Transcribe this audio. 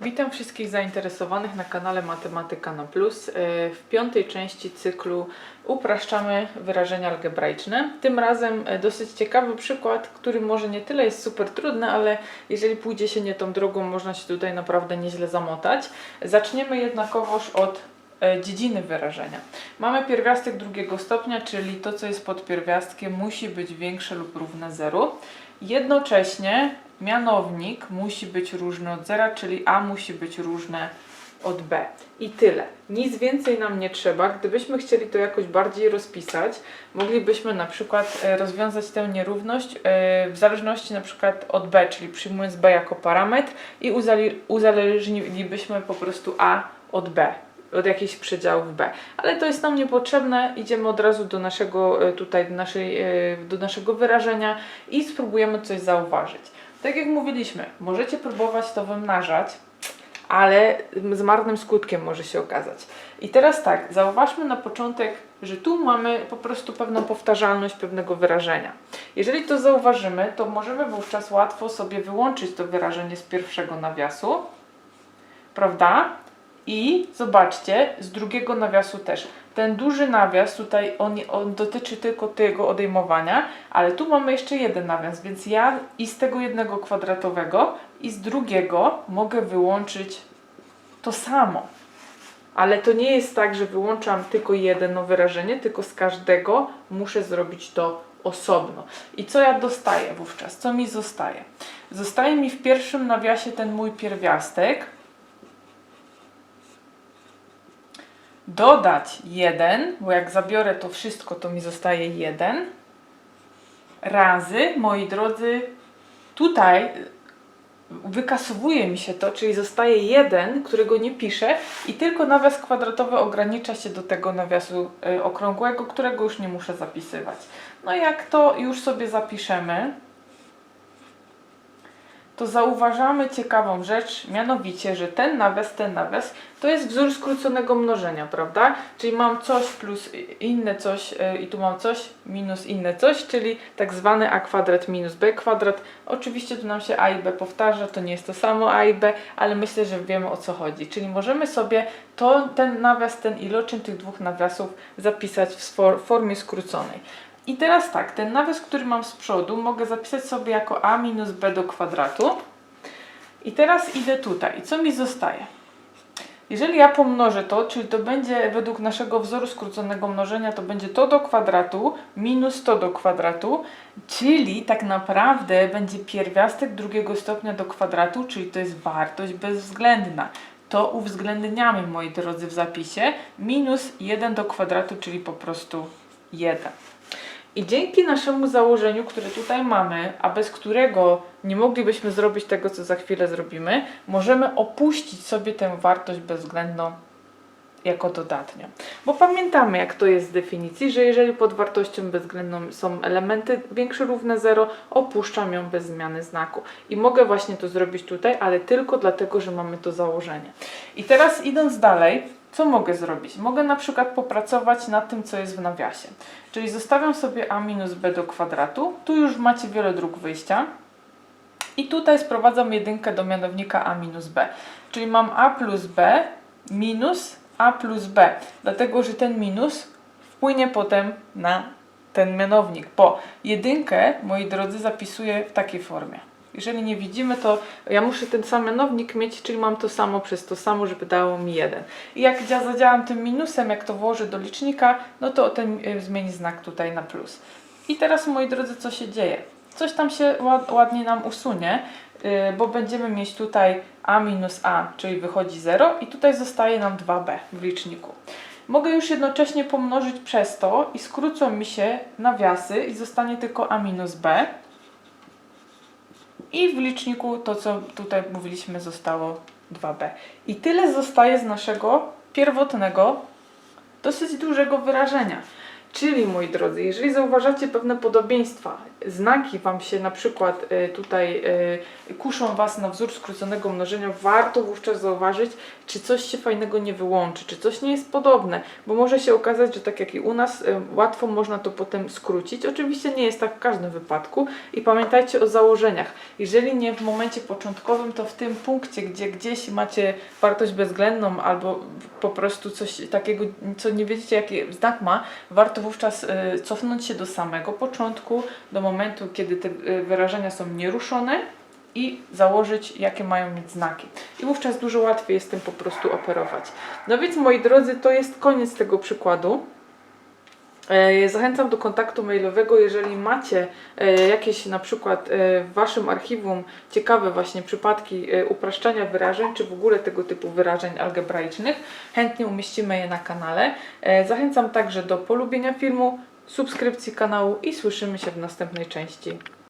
Witam wszystkich zainteresowanych na kanale Matematyka na Plus. E, W piątej części cyklu upraszczamy wyrażenia algebraiczne. Tym razem e, dosyć ciekawy przykład, który może nie tyle jest super trudny, ale jeżeli pójdzie się nie tą drogą, można się tutaj naprawdę nieźle zamotać. Zaczniemy jednakowoż od e, dziedziny wyrażenia. Mamy pierwiastek drugiego stopnia, czyli to, co jest pod pierwiastkiem, musi być większe lub równe zeru. Jednocześnie mianownik musi być różny od zera, czyli a musi być różne od b. I tyle. Nic więcej nam nie trzeba. Gdybyśmy chcieli to jakoś bardziej rozpisać, moglibyśmy na przykład e, rozwiązać tę nierówność e, w zależności na przykład od b, czyli przyjmując b jako parametr i uzale- uzależnilibyśmy po prostu a od b od jakichś przedziałów B. Ale to jest nam niepotrzebne. Idziemy od razu do naszego e, tutaj, do, naszej, e, do naszego wyrażenia i spróbujemy coś zauważyć. Tak jak mówiliśmy, możecie próbować to wymnażać, ale z marnym skutkiem może się okazać. I teraz tak, zauważmy na początek, że tu mamy po prostu pewną powtarzalność pewnego wyrażenia. Jeżeli to zauważymy, to możemy wówczas łatwo sobie wyłączyć to wyrażenie z pierwszego nawiasu, prawda? I zobaczcie, z drugiego nawiasu też. Ten duży nawias tutaj, on, on dotyczy tylko tego odejmowania, ale tu mamy jeszcze jeden nawias, więc ja i z tego jednego kwadratowego, i z drugiego mogę wyłączyć to samo. Ale to nie jest tak, że wyłączam tylko jedno wyrażenie, tylko z każdego muszę zrobić to osobno. I co ja dostaję wówczas? Co mi zostaje? Zostaje mi w pierwszym nawiasie ten mój pierwiastek, dodać 1, bo jak zabiorę to wszystko, to mi zostaje 1, razy, moi drodzy, tutaj wykasowuje mi się to, czyli zostaje 1, którego nie piszę i tylko nawias kwadratowy ogranicza się do tego nawiasu y, okrągłego, którego już nie muszę zapisywać. No jak to już sobie zapiszemy, to zauważamy ciekawą rzecz, mianowicie, że ten nawias, ten nawias to jest wzór skróconego mnożenia, prawda? Czyli mam coś plus inne coś yy, i tu mam coś minus inne coś, czyli tak zwany a kwadrat minus b kwadrat. Oczywiście tu nam się a i b powtarza, to nie jest to samo a i b, ale myślę, że wiemy o co chodzi. Czyli możemy sobie to, ten nawias, ten iloczyn tych dwóch nawiasów zapisać w formie skróconej. I teraz tak, ten nawias, który mam z przodu, mogę zapisać sobie jako a minus b do kwadratu. I teraz idę tutaj. I co mi zostaje? Jeżeli ja pomnożę to, czyli to będzie według naszego wzoru skróconego mnożenia, to będzie to do kwadratu minus to do kwadratu, czyli tak naprawdę będzie pierwiastek drugiego stopnia do kwadratu, czyli to jest wartość bezwzględna. To uwzględniamy, moi drodzy, w zapisie. Minus 1 do kwadratu, czyli po prostu 1. I dzięki naszemu założeniu, które tutaj mamy, a bez którego nie moglibyśmy zrobić tego, co za chwilę zrobimy, możemy opuścić sobie tę wartość bezwzględną jako dodatnią. Bo pamiętamy, jak to jest z definicji, że jeżeli pod wartością bezwzględną są elementy większe równe 0, opuszczam ją bez zmiany znaku. I mogę właśnie to zrobić tutaj, ale tylko dlatego, że mamy to założenie. I teraz idąc dalej, co mogę zrobić? Mogę na przykład popracować nad tym, co jest w nawiasie. Czyli zostawiam sobie a minus b do kwadratu. Tu już macie wiele dróg wyjścia. I tutaj sprowadzam jedynkę do mianownika a minus b. Czyli mam a plus b minus a plus b. Dlatego, że ten minus wpłynie potem na ten mianownik. Bo jedynkę, moi drodzy, zapisuję w takiej formie. Jeżeli nie widzimy, to ja muszę ten sam mianownik mieć, czyli mam to samo przez to samo, żeby dało mi 1. I jak ja zadziałam tym minusem, jak to włożę do licznika, no to ten y, zmieni znak tutaj na plus. I teraz, moi drodzy, co się dzieje? Coś tam się ład, ładnie nam usunie, yy, bo będziemy mieć tutaj a minus a, czyli wychodzi 0 i tutaj zostaje nam 2b w liczniku. Mogę już jednocześnie pomnożyć przez to i skrócą mi się nawiasy i zostanie tylko a minus b. I w liczniku to, co tutaj mówiliśmy, zostało 2b. I tyle zostaje z naszego pierwotnego, dosyć dużego wyrażenia. Czyli moi drodzy, jeżeli zauważacie pewne podobieństwa, znaki Wam się na przykład e, tutaj e, kuszą Was na wzór skróconego mnożenia, warto wówczas zauważyć, czy coś się fajnego nie wyłączy, czy coś nie jest podobne, bo może się okazać, że tak jak i u nas, e, łatwo można to potem skrócić. Oczywiście nie jest tak w każdym wypadku i pamiętajcie o założeniach. Jeżeli nie w momencie początkowym, to w tym punkcie, gdzie gdzieś macie wartość bezwzględną albo po prostu coś takiego, co nie wiecie jaki znak ma, warto wówczas e, cofnąć się do samego początku, do momentu, kiedy te e, wyrażenia są nieruszone i założyć, jakie mają mieć znaki. I wówczas dużo łatwiej jest tym po prostu operować. No więc moi drodzy, to jest koniec tego przykładu. E, Zachęcam do kontaktu mailowego, jeżeli macie e, jakieś na przykład e, w Waszym archiwum ciekawe właśnie przypadki upraszczania wyrażeń, czy w ogóle tego typu wyrażeń algebraicznych. Chętnie umieścimy je na kanale. Zachęcam także do polubienia filmu, subskrypcji kanału i słyszymy się w następnej części.